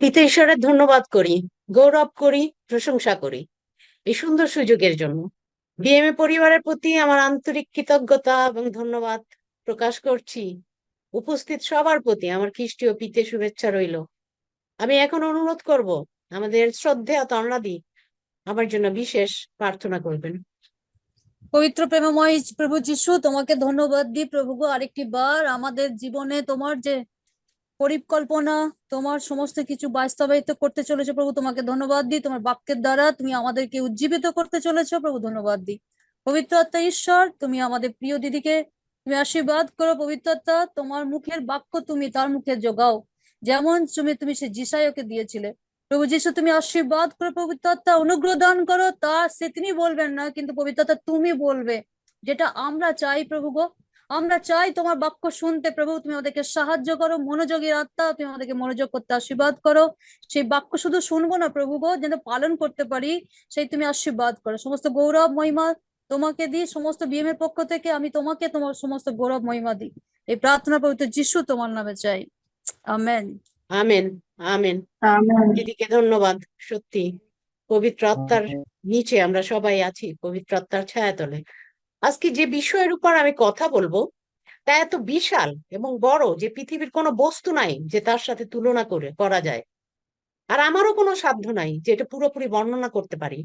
পিতা ঈশ্বরের ধন্যবাদ করি, গৌরব করি, প্রশংসা করি এই সুন্দর সুযোগের জন্য। বিএমএ পরিবারের প্রতি আমার আন্তরিক কৃতজ্ঞতা এবং ধন্যবাদ প্রকাশ করছি। উপস্থিত সবার প্রতি আমার খ্রিস্টীয় পিতে শুভেচ্ছা রইল। আমি এখন অনুরোধ করব, আমাদের শ্রদ্ধেয় তন্নাদি আমার জন্য বিশেষ প্রার্থনা করবেন। পবিত্র প্রেমময় প্রভু যিশু, তোমাকে ধন্যবাদ দিই প্রভু গো আরেকটি বার আমাদের জীবনে তোমার যে পরিকল্পনা, তোমার সমস্ত কিছু বাস্তবায়িত করতে চলেছে প্রভু, তোমাকে ধন্যবাদ দিই। তোমার বাক্যের দ্বারা তুমি আমাদেরকে উজ্জীবিত করতে চলেছো প্রভু, ধন্যবাদ দিই। পবিত্র আত্মা ঈশ্বর, তুমি আমাদের প্রিয় দিদিকে তুমি আশীর্বাদ করো। পবিত্র আত্মা, তোমার মুখের বাক্য তুমি তার মুখে যোগাও যেমন তুমি তুমি সে জিসাইকে দিয়েছিলে। প্রভু যিশু, তুমি আশীর্বাদ করো। পবিত্র আত্মা, অনুগ্রহ দান করো। তা সে তিনি বলবেন না কিন্তু পবিত্র আত্মা তুমি বলবে, যেটা আমরা চাই প্রভু গো। আমরা চাই তোমার বাক্য শুনতে প্রভু তুমি আমাদেরকে সাহায্য করো মনোযোগী আত্মা তুমি আমাদেরকে মনোযোগ করতে আশীর্বাদ করো। সেই বাক্য শুধু শুনব না প্রভু গো যেন পালন করতে পারি সেই তুমি আশীর্বাদ করো। সমস্ত গৌরব মহিমা তোমাকে দিই সমস্ত বিএম এর পক্ষ থেকে আমি তোমাকে তোমার সমস্ত গৌরব মহিমা দিই। এই প্রার্থনা পবিত্র যিশু তোমার নামে চাই। আমেন। Amen amen. আমেন। দিদিকে ধন্যবাদ সত্যি। পবিত্র আত্মার নিচে আমরা সবাই আছি পবিত্র আত্মার ছায়াতলে। আজকে যে বিষয়ের উপর আমি কথা বলব, তা এত বিশাল এবং বড় যে পৃথিবীর কোনো বস্তু নাই যে তার সাথে তুলনা করে, করা যায়। আর আমারও কোনো সাধ্য নাই যে এটা পুরোপুরি বর্ণনা করতে পারি।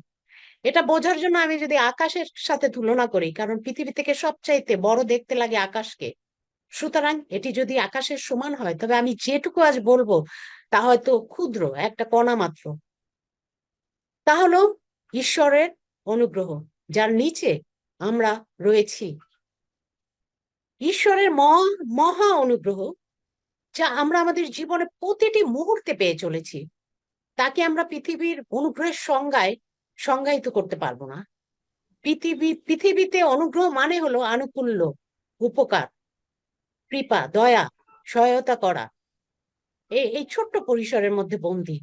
এটা বোঝার জন্য আমি যদি আকাশের সাথে তুলনা করি, কারণ পৃথিবী থেকে সবচাইতে বড় দেখতে লাগে আকাশকে। সুতরাং এটি যদি আকাশের সমান হয়, তবে আমি যেটুকু আজ বলব, তা হয়তো ক্ষুদ্র, একটা কণা মাত্র। তা ঈশ্বরের অনুগ্রহ, যার নিচে আমরা রয়েছি। ঈশ্বরের মহা অনুগ্রহ যা আমরা আমাদের জীবনে প্রতিটি মুহূর্তে পেয়ে চলেছি, তাকে আমরা পৃথিবীর অনুগ্রহের সংজ্ঞায় সংজ্ঞায়িত করতে পারব না। পৃথিবী, পৃথিবীতে অনুগ্রহ মানে হলো আনুকূল্য, উপকার, কৃপা, দয়া, সহায়তা করা। এই ছোট্ট পরিসরের মধ্যে বন্দি।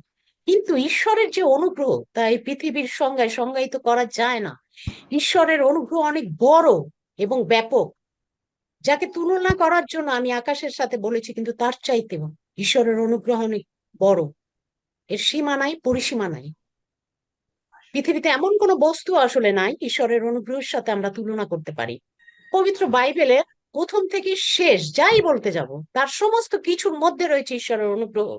কিন্তু ঈশ্বরের যে অনুগ্রহ, তা এই পৃথিবীর সংজ্ঞায় সংজ্ঞায়িত করা যায় না। ঈশ্বরের অনুগ্রহ অনেক বড় এবং ব্যাপক, যাকে তুলনা করার জন্য আমি আকাশের সাথে বলেছি, কিন্তু তার চাইতেও ঈশ্বরের অনুগ্রহ অনেক বড়। এর সীমা নাই, পরিসীমা নাই। পৃথিবীতে এমন কোনো বস্তু আসলে নাই, ঈশ্বরের অনুগ্রহের সাথে আমরা তুলনা করতে পারি। পবিত্র বাইবেলের প্রথম থেকে শেষ যাই বলতে যাব, তার সমস্ত কিছুর মধ্যে রয়েছে ঈশ্বরের অনুগ্রহ।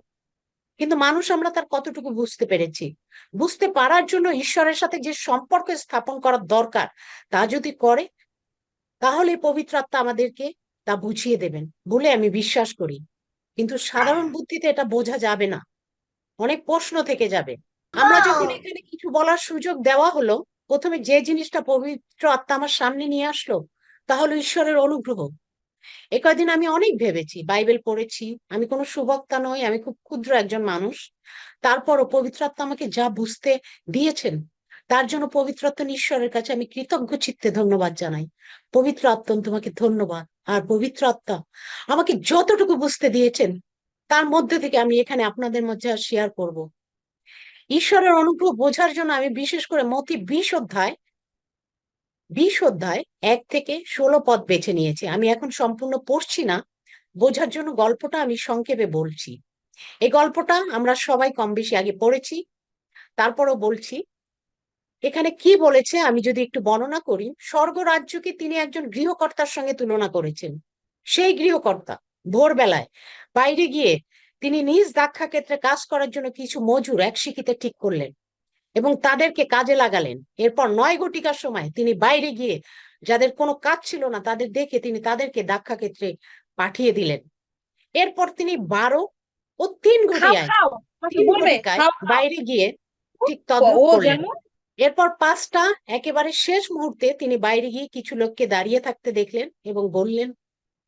কিন্তু মানুষ আমরা তার কতটুকু বুঝতে পেরেছি? বুঝতে পারার জন্য ঈশ্বরের সাথে যে সম্পর্ক স্থাপন করার দরকার তা যদি করে তাহলে পবিত্র আত্মা আমাদেরকে তা বুঝিয়ে দেবেন বলে আমি বিশ্বাস করি। কিন্তু সাধারণ বুদ্ধিতে এটা বোঝা যাবে না। অনেক প্রশ্ন থেকে যাবে। আমরা যখন এখানে কিছু বলার সুযোগ দেওয়া হলো প্রথমে যে জিনিসটা পবিত্র আত্মা আমার সামনে নিয়ে আসলো তা হলো ঈশ্বরের অনুগ্রহ। এ কয়দিন আমি অনেক ভেবেছি, বাইবেল পড়েছি, আমি কোনো সুবক্তা নই, আমি খুব ক্ষুদ্র একজন মানুষ। তারপরও পবিত্র আত্মা আমাকে যা বুঝতে দিয়েছেন, তার জন্য পবিত্র আত্মা ঈশ্বরের কাছে আমি কৃতজ্ঞ চিত্তে ধন্যবাদ জানাই। পবিত্র আত্মা তোমাকে ধন্যবাদ, আর পবিত্র আত্মা আমাকে যতটুকু বুঝতে দিয়েছেন, তার মধ্যে থেকে আমি এখানে আপনাদের মধ্যে শেয়ার করব। ঈশ্বরের অনুগ্রহ বোঝার জন্য আমি বিশেষ করে মতি বিশ অধ্যায় বিশ অধ্যায় এক থেকে ষোলো পদ বেছে নিয়েছি। আমি এখন সম্পূর্ণ পড়ছি না। বোঝার জন্য গল্পটা আমি সংক্ষেপে বলছি। এই গল্পটা আমরা সবাই কম বেশি আগে পড়েছি, তারপরও বলছি। এখানে কি বলেছে আমি যদি একটু বর্ণনা করি, স্বর্গরাজ্যকে তিনি একজন গৃহকর্তার সঙ্গে তুলনা করেছেন। সেই গৃহকর্তা ভোরবেলায় বাইরে গিয়ে তিনি নিজ দাক্ষা ক্ষেত্রে কাজ করার জন্য কিছু মজুর এক শিখিতে ঠিক করলেন। এবং তাদেরকে কাজে লাগালেন। এরপর নয় ঘটিকার সময় তিনি বাইরে গিয়ে যাদের কোনো কাজ ছিল না তাদের দেখে তিনি তাদেরকে দাক্ষা ক্ষেত্রে পাঠিয়ে দিলেন। এরপর তিনি বারো ও তিন ঘটিকায় বাইরে গিয়ে ঠিক করলেন। এরপর পাঁচটা একেবারে শেষ মুহূর্তে তিনি বাইরে গিয়ে কিছু লোককে দাঁড়িয়ে থাকতে দেখলেন এবং বললেন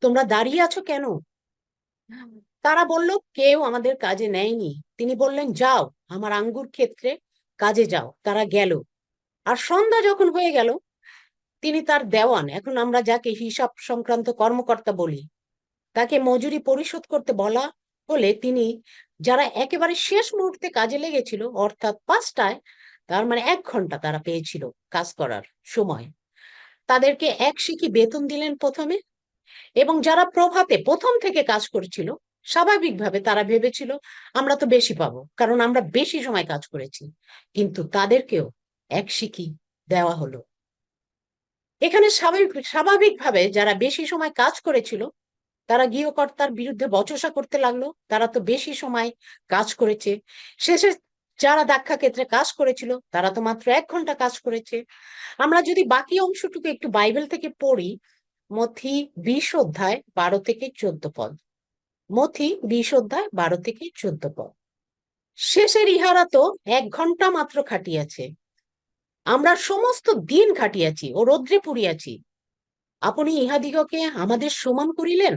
তোমরা দাঁড়িয়ে আছো কেন? তারা বলল কেউ আমাদের কাজে নেয়নি। তিনি বললেন যাও আমার আঙ্গুর ক্ষেত্রে কাজে যাও, তারা গেল। আর সন্ধ্যা যখন হয়ে গেল, তিনি তার দেওয়ান, এখন আমরা যাকে হিসাব সংক্রান্ত কর্মকর্তা বলি, তাকে মজুরি পরিশোধ করতে বলা হলে তিনি যারা একেবারে শেষ মুহূর্তে কাজে লেগেছিল, অর্থাৎ পাঁচটায়, তার মানে এক ঘণ্টা তারা পেয়েছিল কাজ করার সময়। তাদেরকে এক শিখি বেতন দিলেন প্রথমে, এবং যারা প্রভাতে প্রথম থেকে কাজ করছিল স্বাভাবিকভাবে তারা ভেবেছিল, আমরা তো বেশি পাবো, কারণ আমরা বেশি সময় কাজ করেছি। কিন্তু তাদেরকেও এক শিখি দেওয়া হলো। এখানে স্বাভাবিক, স্বাভাবিকভাবে যারা বেশি সময় কাজ করেছিল, তারা গৃহকর্তার বিরুদ্ধে বচসা করতে লাগল। তারা তো বেশি সময় কাজ করেছে। শেষে যারা দাক্ষা ক্ষেত্রে কাজ করেছিল, তারা তো মাত্র এক ঘণ্টা কাজ করেছে। আমরা যদি বাকি অংশটুকু একটু বাইবেল থেকে পড়ি, মথি বিশ অধ্যায় বারো থেকে চোদ্দ পদ। মথি বিশ অধ্যায় বারো থেকে চোদ্দ পদ। শেষের ইহারা তো এক ঘণ্টা মাত্র খাটিয়াছে। আমরা সমস্ত দিন খাটিয়াছি ও রৌদ্রে পুড়িয়াছি। আপনি ইহাদিগকে আমাদের সমান করিলেন?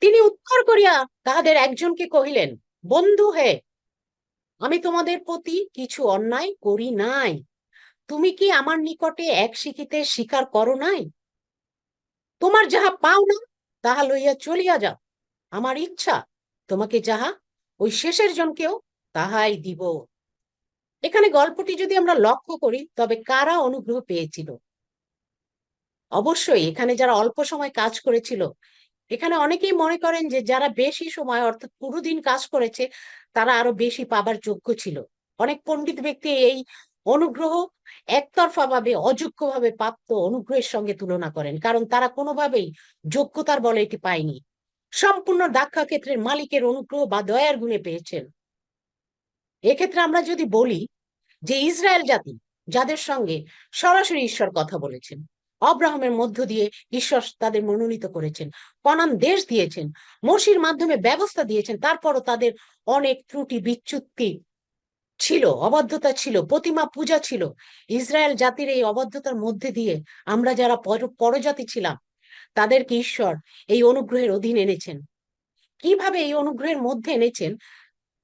তিনি উত্তর করিয়া তাহাদের একজনকে কহিলেন, বন্ধু হে, আমি তোমাদের প্রতি কিছু অন্যায় করি নাই। তুমি কি আমার নিকটে এক শিখিতে স্বীকার করো নাই? তোমার যাহা পাও না, তাহা লইয়া চলিয়া যাও। আমার ইচ্ছা, তোমাকে যাহা ওই শেষের জনকেও তাহাই দিব। এখানে গল্পটি যদি আমরা লক্ষ্য করি, তবে কারা অনুগ্রহ পেয়েছিল? অবশ্যই এখানে যারা অল্প সময় কাজ করেছিল, এখানে অনেকেই মনে করেন যে যারা বেশি সময়, অর্থাৎ পুরো দিন কাজ করেছে, তারা আরও বেশি পাবার যোগ্য ছিল। অনেক পণ্ডিত ব্যক্তি এই অনুগ্রহ একতরফা ভাবে অযোগ্য ভাবে প্রাপ্ত অনুগ্রহের সঙ্গে তুলনা করেন, কারণ তারা কোনোভাবেই যোগ্যতার বলে এটি পায়নি। সম্পূর্ণ দাক্ষা ক্ষেত্রের মালিকের অনুগ্রহ বা দয়ার গুণে পেয়েছেন। এক্ষেত্রে আমরা যদি বলি যে ইসরায়েল জাতি যাদের সঙ্গে সরাসরি ঈশ্বর কথা বলেছেন, অব্রাহামের মধ্য দিয়ে ঈশ্বর তাদের মনোনীত করেছেন, কনান দেশ দিয়েছেন, মসির মাধ্যমে ব্যবস্থা দিয়েছেন, তারপরও তাদের অনেক ত্রুটি বিচ্যুতি ছিল, অবাধ্যতা ছিল, প্রতিমা পূজা ছিল। ইসরায়েল জাতির এই অবাধ্যতার মধ্যে দিয়ে আমরা যারা পর- পরজাতি ছিলাম তাদেরকে ঈশ্বর এই অনুগ্রহের অধীন এনেছেন। কীভাবে এই অনুগ্রহের মধ্যে এনেছেন?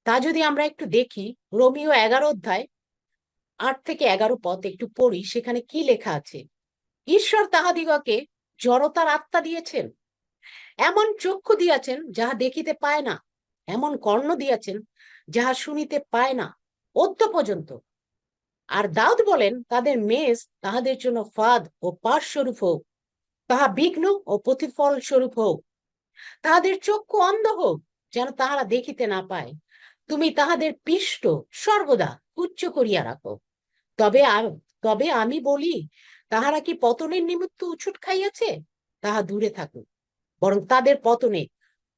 তা যদি আমরা একটু দেখি, রোমিও এগারো অধ্যায় আট থেকে এগারো পদ একটু পড়ি, সেখানে কি লেখা আছে? ঈশ্বর তাহাদিগকে জড়তার আত্মা দিয়েছেন। এমন চক্ষু দিয়াছেন যাহা দেখিতে পায় না, এমন কর্ণ দিয়াছেন যাহা শুনিতে পায় না, অদ্য পর্যন্ত। আর দাউদ বলেন, তাদের মেষ তাহাদের জন্য ফাদ ও পাশ স্বরূপ হোক। তাহা বিঘ্ন ও প্রতিফল স্বরূপ হোক। তাহাদের চক্ষু অন্ধ হোক, যেন তাহারা দেখিতে না পায়। তুমি তাহাদের পিষ্ট সর্বদা উচ্চ করিয়া রাখো। তবে তবে আমি বলি, তাহারা কি পতনের নিমিত্ত উছুট খাইয়াছে? তাহা দূরে থাকুক। বরং তাদের পতনে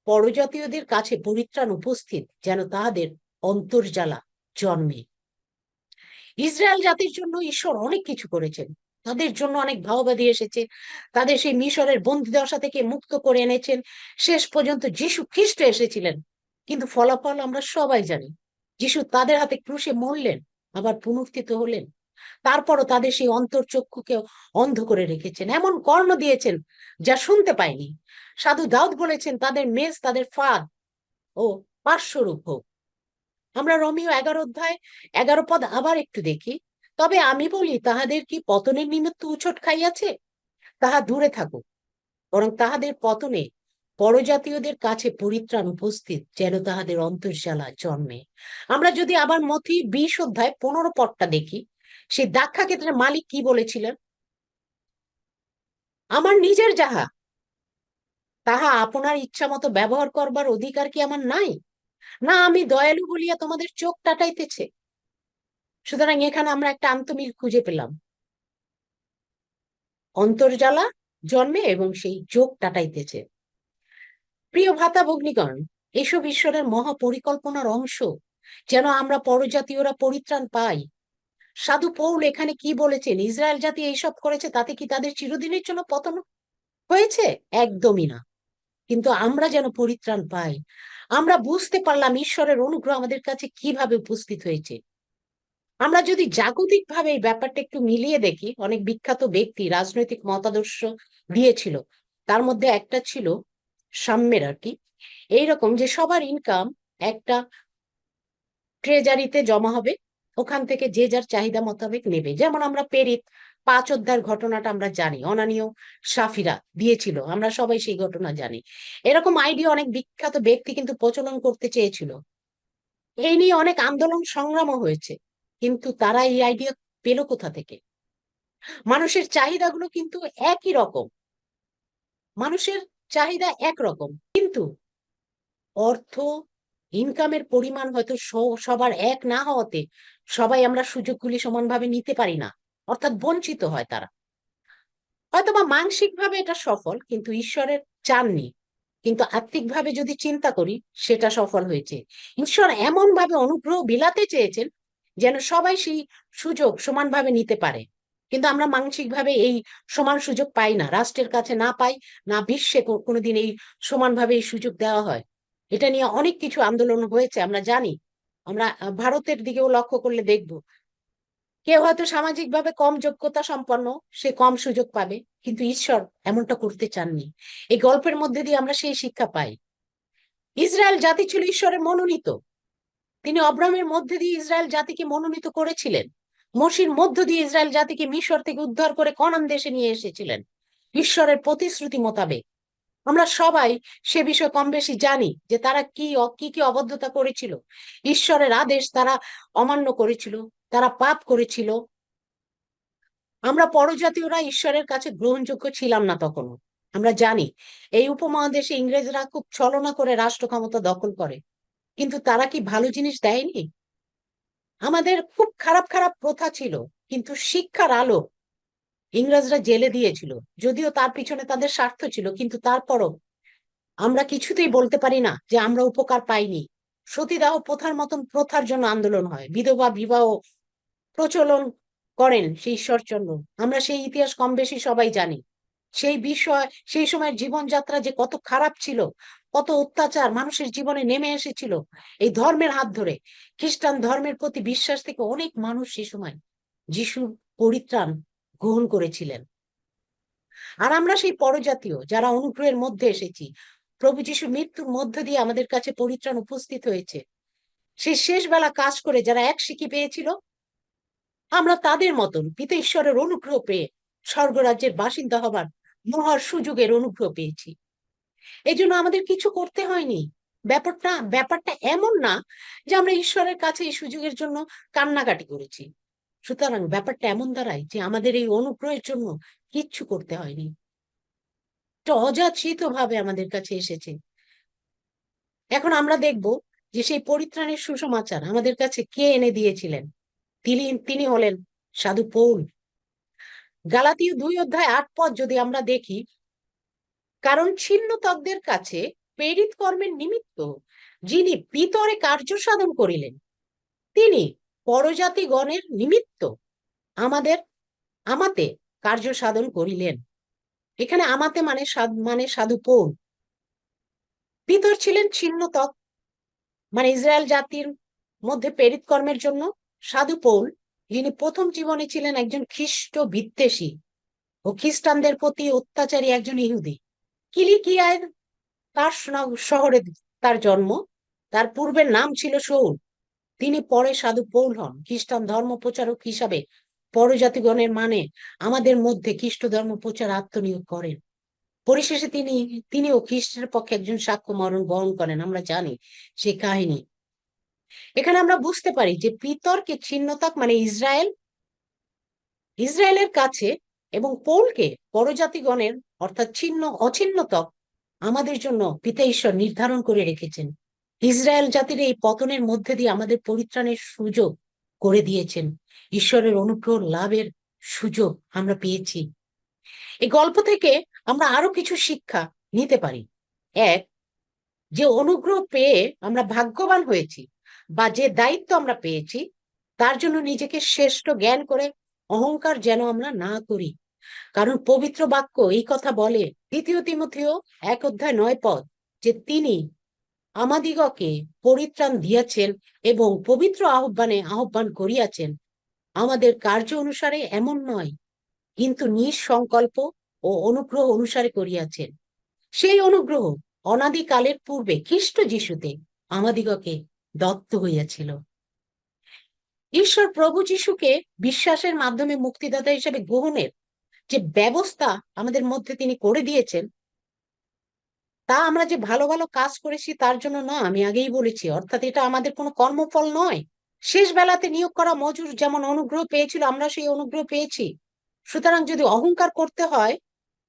পরজাতীয়দের কাছে পরিত্রাণ উপস্থিত, যেন তাহাদের অন্তর্জালা জন্মে। ইসরায়েল জাতির জন্য ঈশ্বর অনেক কিছু করেছেন। তাদের জন্য অনেক ভাওবাদী এসেছে। তাদের সেই মিশরের বন্দিদশা থেকে মুক্ত করে এনেছেন। শেষ পর্যন্ত যিশু খ্রিস্ট এসেছিলেন। কিন্তু ফলাফল আমরা সবাই জানি। যিশু তাদের হাতে ক্রুশে মরলেন, আবার পুনর্থিত হলেন। তারপরও তাদের সেই অন্তর্চক্ষুকে অন্ধ করে রেখেছেন। এমন কর্ণ দিয়েছেন যা শুনতে পায়নি সাধু দাউদ বলেছেন, তাদের মেজ, তাদের ফাঁদ ও পার্শ্বরূপ হোক। আমরা রমিও এগারো অধ্যায় এগারো পদ আবার একটু দেখি। তবে আমি বলি, তাহাদের কি পতনের নিমিত্ত উছট খাইয়াছে তাহা দূরে থাকুক। বরং তাহাদের পতনে পরজাতীয়দের কাছে পরিত্রাণ উপস্থিত, যেন তাহাদের অন্তর্জালা জন্মে। আমরা যদি আবার মথি বিশ অধ্যায় পনেরো পদটা দেখি সেই দাক্ষা ক্ষেত্রের মালিক কি বলেছিলেন? আমার নিজের যাহা, তাহা আপনার ইচ্ছা মতো ব্যবহার করবার অধিকার কি আমার নাই? না আমি দয়ালু বলিয়া তোমাদের চোখ টাটাইতেছে। সুতরাং এখানে আমরা একটা আন্তমিল খুঁজে পেলাম। অন্তর্জালা জন্মে এবং সেই যোগ টাটাইতেছে প্রিয় ভাতা ভগ্নিগণ, এসব ঈশ্বরের মহা পরিকল্পনার অংশ। যেন আমরা পরজাতীয়রা পরিত্রাণ পাই। সাধু পৌল এখানে কি বলেছেন? ইসরায়েল জাতি এইসব করেছে, তাতে কি তাদের চিরদিনের জন্য পতন হয়েছে? একদমই না। কিন্তু আমরা যেন পরিত্রাণ পাই। আমরা বুঝতে পারলাম ঈশ্বরের অনুগ্রহ আমাদের কাছে কীভাবে উপস্থিত হয়েছে। আমরা যদি জাগতিক ভাবে এই ব্যাপারটা একটু মিলিয়ে দেখি, অনেক বিখ্যাত ব্যক্তি, রাজনৈতিক মতাদর্শ দিয়েছিল, তার মধ্যে একটা ছিল সাম্যের আর কি। এইরকম যে সবার ইনকাম একটা ট্রেজারিতে জমা হবে, ওখান থেকে যে যার চাহিদা মোতাবেক নেবে। যেমন আমরা পেরিত পাঁচ অধ্যায়ের ঘটনাটা আমরা জানি, অনানীয় সাফিরা দিয়েছিল, আমরা সবাই সেই ঘটনা জানি। এরকম আইডিয়া অনেক বিখ্যাত ব্যক্তি কিন্তু প্রচলন করতে চেয়েছিল। এই নিয়ে অনেক আন্দোলন সংগ্রামও হয়েছে। কিন্তু তারা এই আইডিয়া পেল কোথা থেকে? মানুষের চাহিদাগুলো কিন্তু একই রকম। মানুষের চাহিদা একরকম কিন্তু অর্থ ইনকামের পরিমাণ হয়তো সবার এক না হওয়াতে সবাই আমরা সুযোগগুলি সমানভাবে নিতে পারি না, অর্থাৎ বঞ্চিত হয় তারা। হয়তোবা মানসিকভাবে এটা সফল, কিন্তু ঈশ্বরের চাননি। কিন্তু আত্মিকভাবে যদি চিন্তা করি, সেটা সফল হয়েছে। ঈশ্বর এমন ভাবে অনুগ্রহ বিলাতে চেয়েছেন যেন সবাই সেই সুযোগ সমানভাবে নিতে পারে। কিন্তু আমরা মানসিকভাবে এই সমান সুযোগ পাই না, রাষ্ট্রের কাছে না পাই, না বিশ্বে কোনোদিন এই সমানভাবে এই সুযোগ দেওয়া হয়। এটা নিয়ে অনেক কিছু আন্দোলন হয়েছে, আমরা জানি। আমরা ভারতের দিকেও লক্ষ্য করলে দেখব। কেউ হয়তো সামাজিকভাবে কম যোগ্যতা সম্পন্ন, সে কম সুযোগ পাবে, কিন্তু ঈশ্বর এমনটা করতে চাননি। এই গল্পের মধ্যে দিয়ে আমরা সেই শিক্ষা পাই। ইসরায়েল জাতি ছিল ঈশ্বরের মনোনীত। তিনি অব্রামের মধ্যে দিয়ে ইসরায়েল জাতিকে মনোনীত করেছিলেন। মসির মধ্য দিয়ে ইসরায়েল জাতিকে মিশর থেকে উদ্ধার করে কনান দেশে নিয়ে এসেছিলেন। ঈশ্বরের প্রতিশ্রুতি মোতাবেক। আমরা সবাই সে বিষয়ে কম বেশি জানি যে তারা কি কি কি অবদ্ধতা করেছিল। ঈশ্বরের আদেশ তারা অমান্য করেছিল, তারা পাপ করেছিল। আমরা পরজাতীয়রা ঈশ্বরের কাছে গ্রহণযোগ্য ছিলাম না তখনও। আমরা জানি এই উপমহাদেশে ইংরেজরা খুব ছলনা করে রাষ্ট্র ক্ষমতা দখল করে। কিন্তু তারা কি ভালো জিনিস দেয়নি? আমাদের খুব খারাপ খারাপ প্রথা ছিল, কিন্তু শিক্ষার আলো ইংরেজরা জেলে দিয়েছিল। যদিও তার পিছনে তাদের স্বার্থ ছিল, কিন্তু তারপরও আমরা কিছুতেই বলতে পারি না যে আমরা উপকার পাইনি। সতীদাহ প্রথার মতন প্রথার জন্য আন্দোলন হয়। বিধবা বিবাহ প্রচলন করেন সেই ঈশ্বরচন্দ্র আমরা সেই ইতিহাস কম বেশি সবাই জানি। সেই বিষয়, সেই সময়ের জীবনযাত্রা যে কত খারাপ ছিল কত অত্যাচার মানুষের জীবনে নেমে এসেছিল এই ধর্মের হাত ধরে। খ্রিস্টান ধর্মের প্রতি বিশ্বাস থেকে অনেক মানুষ সে সময় যিশুর পরিত্রাণ গ্রহণ করেছিলেন। আর আমরা সেই পরজাতীয় যারা অনুগ্রহের মধ্যে এসেছি, প্রভু যিশু মৃত্যুর মধ্য দিয়ে আমাদের কাছে পরিত্রাণ উপস্থিত হয়েছে। সেই শেষ বেলা কাজ করে যারা এক শিখি পেয়েছিল, আমরা তাদের মতন পিতা ঈশ্বরের অনুগ্রহ পেয়ে স্বর্গরাজ্যের বাসিন্দা হবার মহার সুযোগের অনুগ্রহ পেয়েছি। এই জন্য আমাদের কিছু করতে হয়নি। ব্যাপারটা ব্যাপারটা এমন না যে আমরা ঈশ্বরের কাছে এই সুযোগের জন্য কান্নাকাটি করেছি। সুতরাং ব্যাপারটা এমন দাঁড়ায় যে আমাদের এই অনুগ্রহের জন্য কিচ্ছু করতে হয়নি। অযাচিত ভাবে আমাদের কাছে এসেছে। এখন আমরা দেখব যে সেই পরিত্রাণের সুসমাচার আমাদের কাছে কে এনে দিয়েছিলেন? তিনি তিনি হলেন সাধু পৌল। গালাতীয় দুই অধ্যায় আট পদ যদি আমরা দেখি কারণ ছিন্নতকদের কাছে প্রেরিত কর্মের নিমিত্ত যিনি পিতরে কার্য সাধন করিলেন, তিনি পরজাতিগণের নিমিত্ত আমাদের, আমাতে কার্য সাধন করিলেন। এখানে আমাতে মানে মানে সাধু পৌল পিতর ছিলেন ছিন্নতক মানে ইসরায়েল জাতির মধ্যে প্রেরিত কর্মের জন্য সাধু পৌল যিনি প্রথম জীবনে ছিলেন একজন খ্রিস্ট বিদ্বেষী ও খ্রিস্টানদের প্রতি অত্যাচারী একজন ইহুদি। কিলিকিয়ায় তার শহরে তার জন্ম। তার পূর্বের নাম ছিল শৌল তিনি পরে সাধু পৌল হন। খ্রিস্টান ধর্ম প্রচারক হিসাবে পরজাতিগণের মানে আমাদের মধ্যে খ্রিস্ট ধর্ম প্রচার আত্মনিয়োগ করেন। পরিশেষে তিনি, তিনিও খ্রিস্টের পক্ষে একজন সাক্ষ্য মরণ বহন করেন। আমরা জানি সেই কাহিনী। এখানে আমরা বুঝতে পারি যে পিতরকে ছিন্নতাক মানে ইসরায়েল, ইসরায়েলের কাছে এবং পৌলকে পরজাতিগণের, অর্থাৎ ছিন্ন অছিন্নতক আমাদের জন্য পিতা ঈশ্বর নির্ধারণ করে রেখেছেন। ইসরায়েল জাতির এই পতনের মধ্যে দিয়ে আমাদের পরিত্রাণের সুযোগ করে দিয়েছেন। ঈশ্বরের অনুগ্রহ লাভের সুযোগ আমরা পেয়েছি। এই গল্প থেকে আমরা আরও কিছু শিক্ষা নিতে পারি। এক, যে অনুগ্রহ পেয়ে আমরা ভাগ্যবান হয়েছি বা যে দায়িত্ব আমরা পেয়েছি, তার জন্য নিজেকে শ্রেষ্ঠ জ্ঞান করে অহংকার যেন আমরা না করি। কারণ পবিত্র বাক্য এই কথা বলে দ্বিতীয় তিমথেও এক অধ্যায় নয় পদ, যে তিনি আমাদিগকে পরিত্রাণ দিয়াছেন এবং পবিত্র আহ্বানে আহ্বান করিয়াছেন। আমাদের কার্য অনুসারে এমন নয়, কিন্তু নিজ সংকল্প ও অনুগ্রহ অনুসারে করিয়াছেন। সেই অনুগ্রহ অনাদিকালের পূর্বে খ্রিস্ট যিশুতে আমাদিগকে দত্ত হইয়াছিল। ঈশ্বর প্রভু যিশুকে বিশ্বাসের মাধ্যমে মুক্তিদাতা হিসেবে গ্রহণের যে ব্যবস্থা আমাদের মধ্যে তিনি করে দিয়েছেন, তা আমরা যে ভালো ভালো কাজ করেছি তার জন্য না, আমি আগেই বলেছি। অর্থাৎ এটা আমাদের কোনো কর্মফল নয়। শেষ বেলাতে নিয়োগ করা মজুর যেমন অনুগ্রহ পেয়েছিল, আমরা সেই অনুগ্রহ পেয়েছি। সুতরাং যদি অহংকার করতে হয়,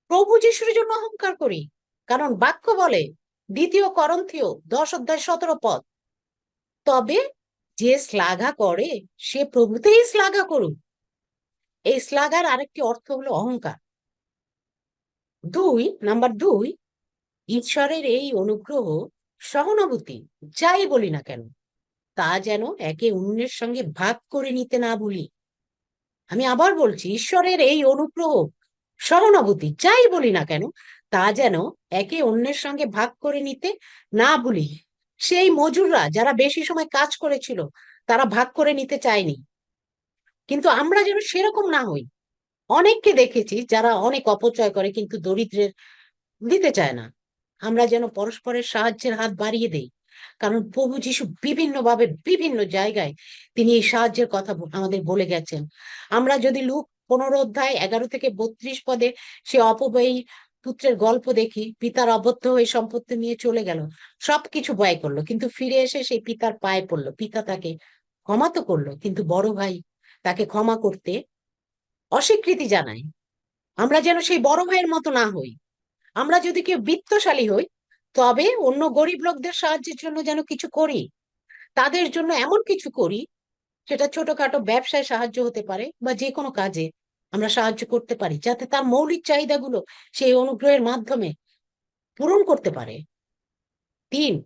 প্রভু যিশুর জন্য অহংকার করি। কারণ বাক্য বলে, দ্বিতীয় করন্থীয় দশ অধ্যায় সতেরো পদ, তবে যে শ্লাঘা করে, সে প্রভুতেই শ্লাঘা করুক। এই শ্লাঘার আরেকটি অর্থ হলো অহংকার। দুই, নাম্বার দুই, ঈশ্বরের এই অনুগ্রহ, সহানুভূতি, যাই বলি না কেন, তা যেন একে অন্যের সঙ্গে ভাগ করে নিতে না ভুলি। আমি আবার বলছি, ঈশ্বরের এই অনুগ্রহ, সহানুভূতি, যাই বলি না কেন, তা যেন একে অন্যের সঙ্গে ভাগ করে নিতে না ভুলি। সেই মজুররা যারা বেশি সময় কাজ করেছিল, তারা ভাগ করে নিতে চায়নি। কিন্তু আমরা যেন সেরকম না হই। অনেককে দেখেছি যারা অনেক অপচয় করে কিন্তু দরিদ্রের দিতে চায় না। আমরা যেন পরস্পরের সাহায্যের হাত বাড়িয়ে দেই। কারণ প্রভু যিশু বিভিন্ন ভাবে বিভিন্ন জায়গায় তিনি এই সাহায্যের কথা আমাদের বলে গেছেন। আমরা যদি লুক পনেরো অধ্যায় এগারো থেকে বত্রিশ পদে সে অপব্যয়ী পুত্রের গল্প দেখি, পিতার অবদ্ধ হয়ে সম্পত্তি নিয়ে চলে গেল, সবকিছু ব্যয় করল। কিন্তু ফিরে এসে সেই পিতার পায়ে পড়ল। পিতা তাকে ক্ষমা তো করল, কিন্তু বড় ভাই তাকে ক্ষমা করতে অস্বীকৃতি জানাই। আমরা যেন সেই বড় ভাইয়ের মতো না হই। আমরা যদি কেউ বিত্তশালী হই, তবে অন্য গরিব লোকদের সাহায্যের জন্য যেন কিছু করি। তাদের জন্য এমন কিছু করি, সেটা ছোটখাটো ব্যবসায় সাহায্য হতে পারে বা যে কোনো কাজে আমরা সাহায্য করতে পারি, যাতে তার মৌলিক চাহিদাগুলো সেই অনুগ্রহের মাধ্যমে পূরণ করতে পারে। তিন,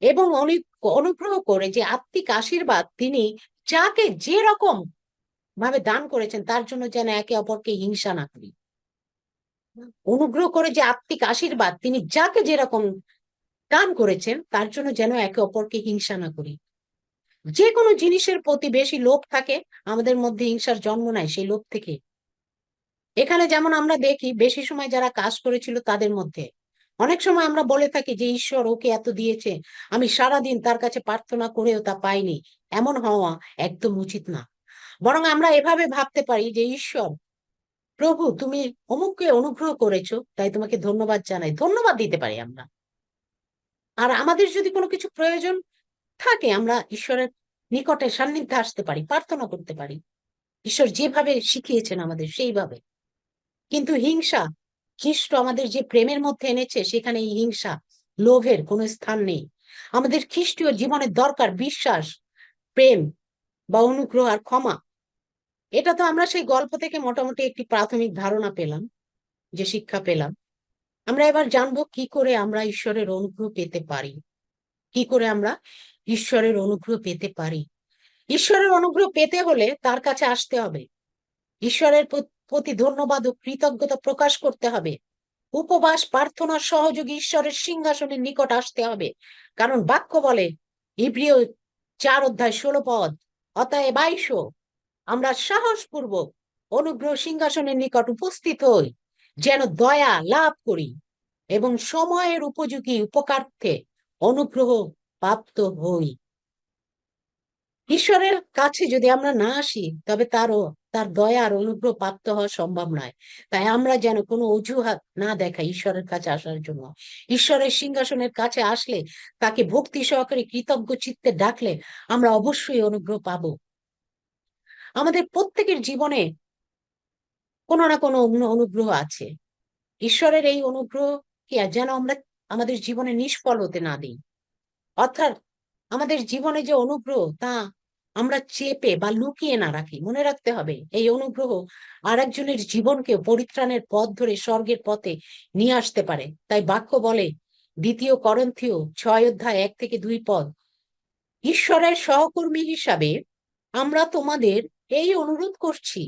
এবং অনি- অনুগ্রহ করে যে আত্মিক আশীর্বাদ তিনি যাকে যে রকম ভাবে দান করেছেন, তার জন্য যেন একে অপরকে হিংসা না করি। অনুগ্রহ করে যে আত্মিক আশীর্বাদ, তিনি যাকে যেরকম দান করেছেন, তার জন্য যেন একে অপরকে হিংসা না করি। যে কোনো জিনিসের প্রতি বেশি লোভ থাকে, আমাদের মধ্যে হিংসার জন্ম নেয় সেই লোভ থেকে। এখানে যেমন আমরা দেখি, বেশি সময় যারা কাজ করেছিল তাদের মধ্যে অনেক সময় আমরা বলে থাকি যে, ঈশ্বর ওকে এত দিয়েছে, আমি সারাদিন তার কাছে প্রার্থনা করেও তা পাইনি। এমন হওয়া একদম উচিত না। বরং আমরা এভাবে ভাবতে পারি যে, ঈশ্বর, প্রভু, তুমি অমুককে অনুগ্রহ করেছ, তাই তোমাকে ধন্যবাদ জানাই। ধন্যবাদ দিতে পারি আমরা। আর আমাদের যদি কোনো কিছু প্রয়োজন থাকে, আমরা ঈশ্বরের নিকটে সান্নিধ্যে আসতে পারি, প্রার্থনা করতে পারি। ঈশ্বর যেভাবে শিখিয়েছেন আমাদের, সেইভাবে। কিন্তু হিংসা খ্রিস্ট আমাদের যে প্রেমের মধ্যে এনেছে, সেখানে এই হিংসা, লোভের কোনো স্থান নেই। আমাদের খ্রিস্টীয় জীবনের দরকার বিশ্বাস, প্রেম বা অনুগ্রহ আর ক্ষমা। এটা তো আমরা সেই গল্প থেকে মোটামুটি একটি প্রাথমিক ধারণা পেলাম, যে শিক্ষা পেলাম। আমরা এবার জানব কি করে আমরা ঈশ্বরের অনুগ্রহ পেতে পারি। কি করে আমরা ঈশ্বরের অনুগ্রহ পেতে পারি? ঈশ্বরের অনুগ্রহ পেতে হলে তার কাছে আসতে হবে। ঈশ্বরের প্রতি ধন্যবাদ ও কৃতজ্ঞতা প্রকাশ করতে হবে। উপবাস প্রার্থনার সহযোগী ঈশ্বরের সিংহাসনের নিকট আসতে হবে। কারণ বাক্য বলে, ইব্রিয় চার অধ্যায় ষোলো পদ, অতএব বাইশো আমরা সাহসপূর্বক অনুগ্রহ সিংহাসনের নিকট উপস্থিত হই, যেন দয়া লাভ করি এবং সময়ের উপযোগী উপকার্থে অনুগ্রহ প্রাপ্ত হই। ঈশ্বরের কাছে যদি আমরা না আসি, তবে তারও, তার দয়া আর অনুগ্রহ প্রাপ্ত হওয়া সম্ভব নয়। তাই আমরা যেন কোনো অজুহাত না দেখাই ঈশ্বরের কাছে আসার জন্য। ঈশ্বরের সিংহাসনের কাছে আসলে, তাকে ভক্তি সহকারে কৃতজ্ঞ চিত্তে ডাকলে আমরা অবশ্যই অনুগ্রহ পাবো। আমাদের প্রত্যেকের জীবনে কোনো না কোনো অনুগ্রহ আছে। ঈশ্বরের এই অনুগ্রহ কি যেন আমরা আমাদের জীবনে নিষ্ফল হতে না দিই? অর্থাৎ আমাদের জীবনে যে অনুগ্রহ, তা আমরা চেপে বা লুকিয়ে না রাখি। মনে রাখতে হবে, এই অনুগ্রহ আর একজনের জীবনকে পরিত্রাণের পথ ধরে স্বর্গের পথে নিয়ে আসতে পারে। তাই বাক্য বলে, দ্বিতীয় করন্থীয় ছয় অধ্যায় এক থেকে দুই পদ, ঈশ্বরের সহকর্মী হিসাবে আমরা তোমাদের এই অনুরোধ করছি।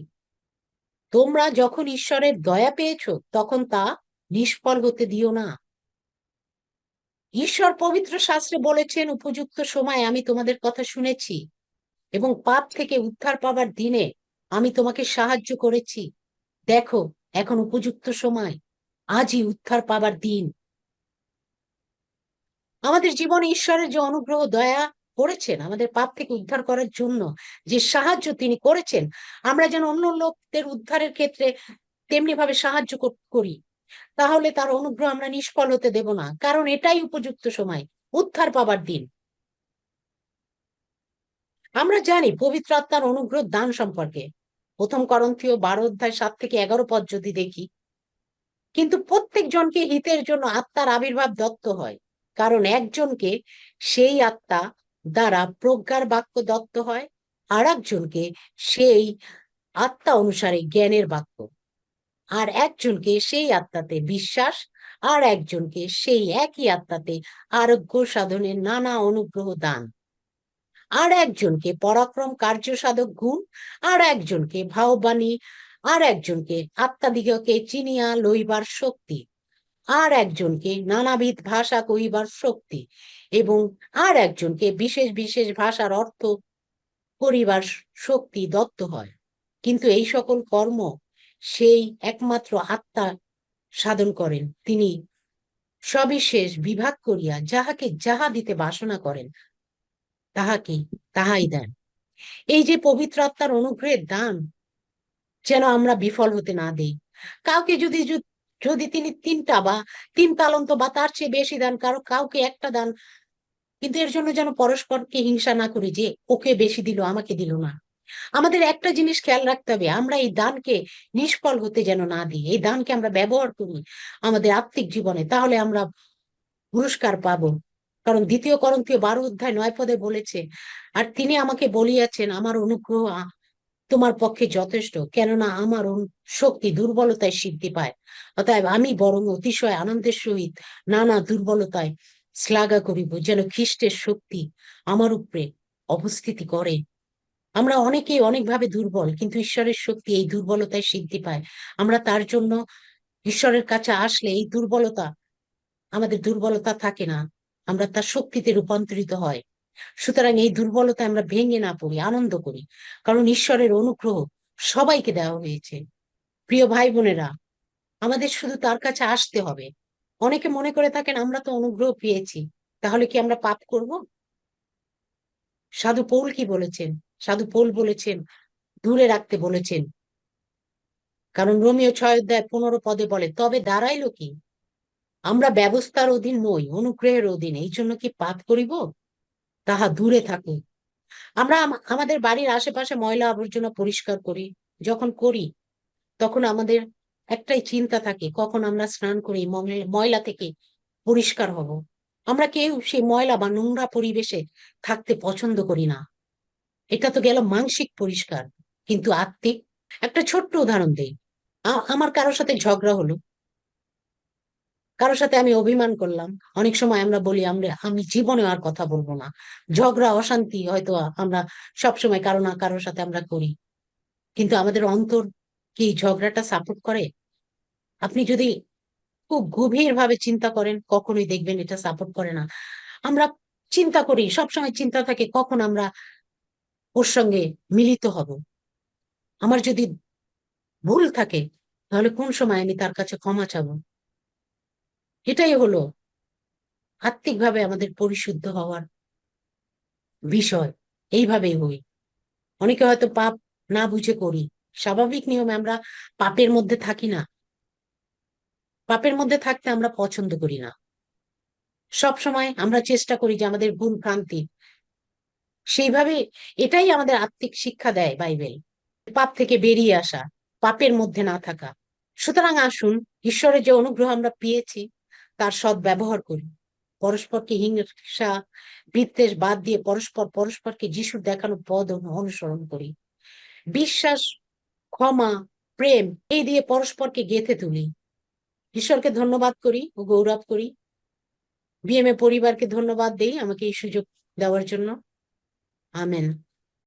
তোমরা যখন ঈশ্বরের দয়া পেয়েছ, তখন তা নিষ্ফল হতে দিও না। ঈশ্বর পবিত্র শাস্ত্রে বলেছেন, উপযুক্ত সময় আমি তোমাদের কথা শুনেছি এবং পাপ থেকে উদ্ধার পাবার দিনে আমি তোমাকে সাহায্য করেছি। দেখো, এখন উপযুক্ত সময়। আজই উদ্ধার পাবার দিন। আমাদের জীবনে ঈশ্বরের যে অনুগ্রহ, দয়া করেছেন, আমাদের পাপ থেকে উদ্ধার করার জন্য যে সাহায্য তিনি করেছেন, আমরা যেন অন্য লোকদের উদ্ধারের ক্ষেত্রে তেমনি ভাবে সাহায্য করি। তাহলে তার অনুগ্রহ আমরা নিষ্ফল হতে দেব না, কারণ এটাই উপযুক্ত সময়, উদ্ধার পাবার দিন। আমরা জানি পবিত্র আত্মার অনুগ্রহ দান সম্পর্কে। প্রথম করন্থীয় বারো অধ্যায় সাত থেকে এগারো পদ যদি দেখি, কিন্তু প্রত্যেকজনকে হিতের জন্য আত্মার আবির্ভাব দত্ত হয়, কারণ একজনকে সেই আত্মা দ্বারা প্রজ্ঞার বাক্য দত্ত হয় আর একজনকে সেই আত্মা অনুসারে জ্ঞানের বাক্য। আর একজনকে সেই আত্মাতে বিশ্বাস, আর একজনকে সেই একই আত্মাতে আরোগ্য সাধনের নানা অনুগ্রহ দান। আর একজনকে পরাক্রম কার্য সাধক গুণ, আর একজনকে ভাববাণী আর একজনকে আত্মাদিগকে চিনিয়া লইবার শক্তি, আর একজনকে নানাবিধ ভাষা কহিবার শক্তি এবং আর একজনকে বিশেষ বিশেষ ভাষার অর্থ করিবার শক্তি দত্ত হয়। কিন্তু এই সকল কর্ম সেই একমাত্র আত্মা সাধন করেন। তিনি সবিশেষ বিভাগ করিয়া যাহাকে যাহা দিতে বাসনা করেন, তাহাকে তাহাই দেন। এই যে পবিত্র আত্মার অনুগ্রহের দান যেন আমরা বিফল হতে না দেই। কাউকে যদি যদি তিনি তিনটা বা তিন তালন্ত বা তার চেয়ে বেশি দান, কারও কাউকে একটা দান, কিন্তু এর জন্য যেন পরস্পরকে হিংসা না করি যে ওকে বেশি দিল, আমাকে দিল না। আমাদের একটা জিনিস খেয়াল রাখতে হবে, আমরা এই দানকে নিষ্ফল হতে যেন না দিই, এই দানকে আমরা ব্যবহার করি আমাদের আত্মিক জীবনে, তাহলে আমরা পুরস্কার পাবো। কারণ দ্বিতীয় করন্তীয় বারো অধ্যায় নয় পদে বলেছে, আর তিনি আমাকে বলিয়াছেন, আমার অনুগ্রহ তোমার পক্ষে যথেষ্ট, কেননা আমার শক্তি দুর্বলতায় সিদ্ধি পায়। অতএব আমি বরং অতিশয় আনন্দের সহিত নানা দুর্বলতায় শ্লাঘা করিব, যেন খ্রিস্টের শক্তি আমার উপরে অবস্থিতি করে। আমরা অনেকেই অনেকভাবে দুর্বল, কিন্তু ঈশ্বরের শক্তি এই দুর্বলতায় সিদ্ধি পায়। আমরা তার জন্য ঈশ্বরের কাছে আসলে এই দুর্বলতা, আমাদের দুর্বলতা থাকে না। আমরা তার শক্তিতে রূপান্তরিত হয়। সুতরাং এই দুর্বলতা আমরা ভেঙে না পড়ি, আনন্দ করি। কারণ ঈশ্বরের অনুগ্রহ সবাইকে দেওয়া হয়েছে। প্রিয় ভাই বোনেরা, আমাদের শুধু তার কাছে আসতে হবে। অনেকে মনে করে থাকেন, আমরা তো অনুগ্রহ পেয়েছি, তাহলে কি আমরা পাপ করব? সাধু পৌল কি বলেছেন? সাধু পৌল বলেছেন, দূরে রাখতে বলেছেন। কারণ রোমিও ছয় অধ্যায় পনেরো পদে বলে, তবে দাঁড়াইলো কি? আমরা ব্যবস্থার অধীন নই, অনুগ্রহের অধীন। এই জন্য কি পাপ করিব? তাহা দূরে থাকুক আমরা আমাদের বাড়ির আশেপাশে ময়লা আবর্জনা পরিষ্কার করি, যখন করি, তখন আমাদের একটাই চিন্তা থাকে, কখন আমরা স্নান করি ময়লা থেকে পরিষ্কার হব। আমরা কেউ সেই ময়লা বা নোংরা পরিবেশে থাকতে পছন্দ করি না। এটা তো গেল মানসিক পরিষ্কার, কিন্তু আত্মিক। একটা ছোট্ট উদাহরণ দেই। আমার কারোর সাথে ঝগড়া হলো। কারোর সাথে আমি অভিমান করলাম। অনেক সময় আমরা বলি, আমরা, আমি জীবনে আর কথা বলব না। ঝগড়া, অশান্তি হয়তো আমরা সবসময় কারও না কারোর সাথে আমরা করি। কিন্তু আমাদের অন্তর কি ঝগড়াটা সাপোর্ট করে? আপনি যদি খুব গভীর ভাবে চিন্তা করেন, কখনোই দেখবেন এটা সাপোর্ট করে না। আমরা চিন্তা করি, সবসময় চিন্তা থাকে কখন আমরা ওর সঙ্গে মিলিত হব। আমার যদি ভুল থাকে, তাহলে কোন সময় আমি তার কাছে ক্ষমা চাবো? এটাই হলো আত্মিকভাবে আমাদের পরিশুদ্ধ হওয়ার বিষয়। এইভাবেই হই। অনেকে হয়তো পাপ না বুঝে করি। স্বাভাবিক নিয়মে আমরা পাপের মধ্যে থাকি না। পাপের মধ্যে থাকতে আমরা পছন্দ করি না। সব সময় আমরা চেষ্টা করি যে আমাদের ভুল ভ্রান্তি সেইভাবে এটাই আমাদের আত্মিক শিক্ষা দেয় বাইবেল। পাপ থেকে বেরিয়ে আসা, পাপের মধ্যে না থাকা। সুতরাং আসুন, ঈশ্বরের যে অনুগ্রহ আমরা পেয়েছি, তার সৎ ব্যবহার করি। পরস্পরকে হিংসা, বিদ্বেষ বাদ দিয়ে পরস্পর, পরস্পরকে যিশুর দেখানো পদ অনুসরণ করি। বিশ্বাস, ক্ষমা, প্রেম, এই দিয়ে পরস্পরকে গেঁথে তুলি। ঈশ্বরকে ধন্যবাদ করি ও গৌরব করি। বিএমএ পরিবারকে ধন্যবাদ দেই আমাকে এই সুযোগ দেওয়ার জন্য। আমেন